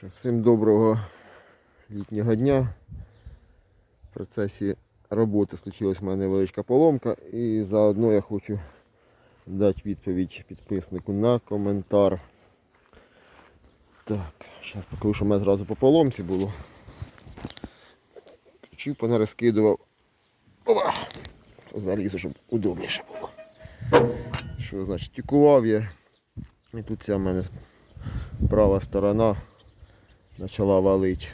Що, Всім доброго літнього дня. В процесі роботи случилась в мене невеличка поломка і заодно я хочу дати відповідь підписнику на коментар. Так, зараз покажу, що в мене зразу по поломці було. Ключів понарозкидував. Опа! Залізу, щоб удобніше було. Що значить, тікував я. І тут ця в мене права сторона почала валити.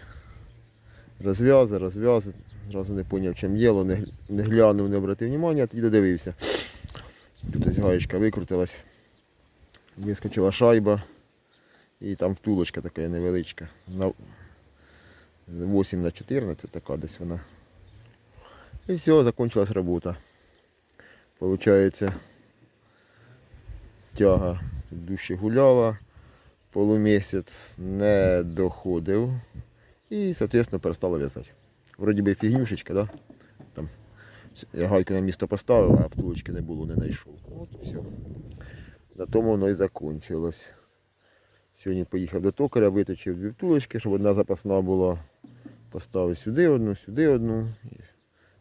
Розв'язи, розв'язи. Зразу не зрозумів, чим діло, не, не глянув, не обратив уваги, а тоді додивився. Тут ось гаєчка викрутилась. Вискочила шайба. І там втулочка така невеличка. На 8 на 14 така десь вона. І все, закончилась робота. Получається, тяга дужче гуляла, полумісяць не доходив і, соответственно, перестало в'язати. Вроді би фігнюшечка, да? Там я гайку на місто поставив, а втулочки не було, не знайшов. От все. На тому воно і закончилось. Сьогодні поїхав до токаря, виточив дві втулочки, щоб одна запасна була. Поставив сюди одну, сюди одну. І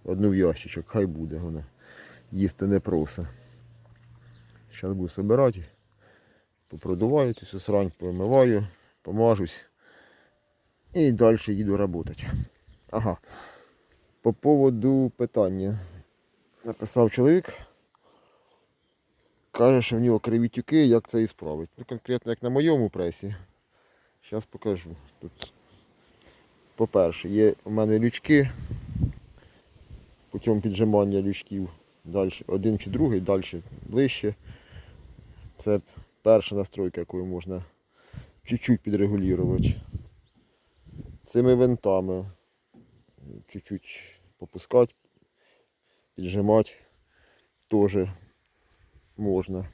одну в ящичок, хай буде вона. Їсти не проса. Зараз буду збирати. Попродуваю цю всю срань, помиваю, помажусь. І далі їду працювати. Ага. По поводу питання. Написав чоловік. Каже, що в нього криві тюки, як це і справить. Ну, конкретно як на моєму пресі. Зараз покажу. Тут, по-перше, є у мене лючки. Путем піджимання лючків. Далі, один чи другий, далі ближче. Це перша настройка, якою можна чуть-чуть підрегулювати. Цими винтами чуть-чуть попускати, піджимати теж можна.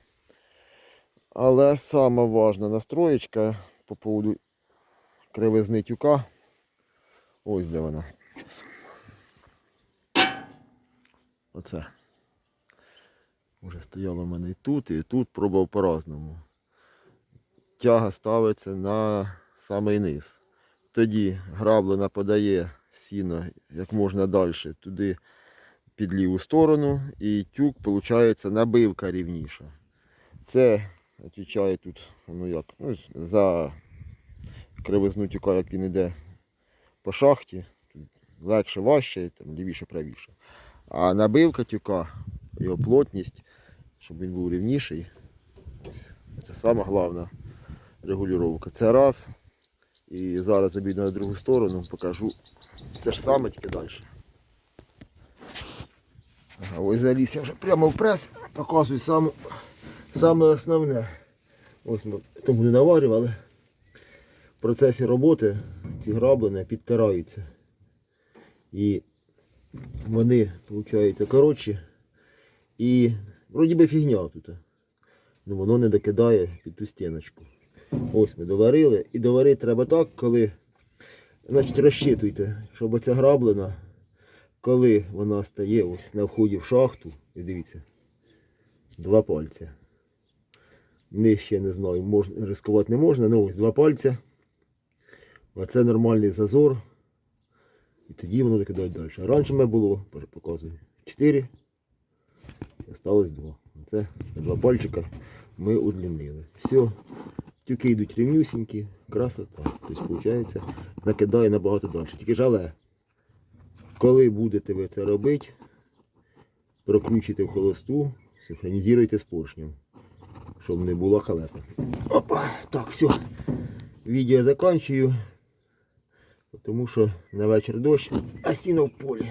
Але сама важна настроєчка по поводу кривизни тюка. Ось де вона. Оце. Уже стояло в мене і тут, і тут пробував по-разному. Тяга ставиться на самий низ. Тоді граблина подає сіно як можна далі туди під ліву сторону і тюк, виходить, набивка рівніша. Це відповідає тут ну як, ну, за кривизну тюка, як він йде по шахті. Легше, важче, там, лівіше, правіше. А набивка тюка, його плотність, щоб він був рівніший. Ось, Це саме головна регулювання. Це раз. І зараз обійду на другу сторону, покажу. Це ж саме тільки далі. Ага, ось заліз я вже прямо в прес, показую саме, саме основне. Ось ми то буде наварювали. В процесі роботи ці граблення підтираються. І вони, виходить, коротші. І вроді би фігня тут. Ну воно не докидає під ту стіночку. Ось ми доварили. І доварити треба так, коли значить, розчитуйте, щоб оця граблина, коли вона стає ось на вході в шахту, і дивіться, два пальця. Нижче не знаю, можна, ризикувати не можна, ну ось два пальця. Оце нормальний зазор. І тоді воно докидає далі. Раніше в мене було, показую, 4. Осталось 2. Це два пальчика ми удлінили. Все. Тюки йдуть рівнюсінькі, красота. Тобто, виходить, накидає набагато далі. Тільки ж але, коли будете ви це робити, прокручуйте в холосту, синхронізуйте з поршнем, щоб не було халепи. Опа, так, все. Відео закінчую, тому що на вечір дощ, а сіно в полі.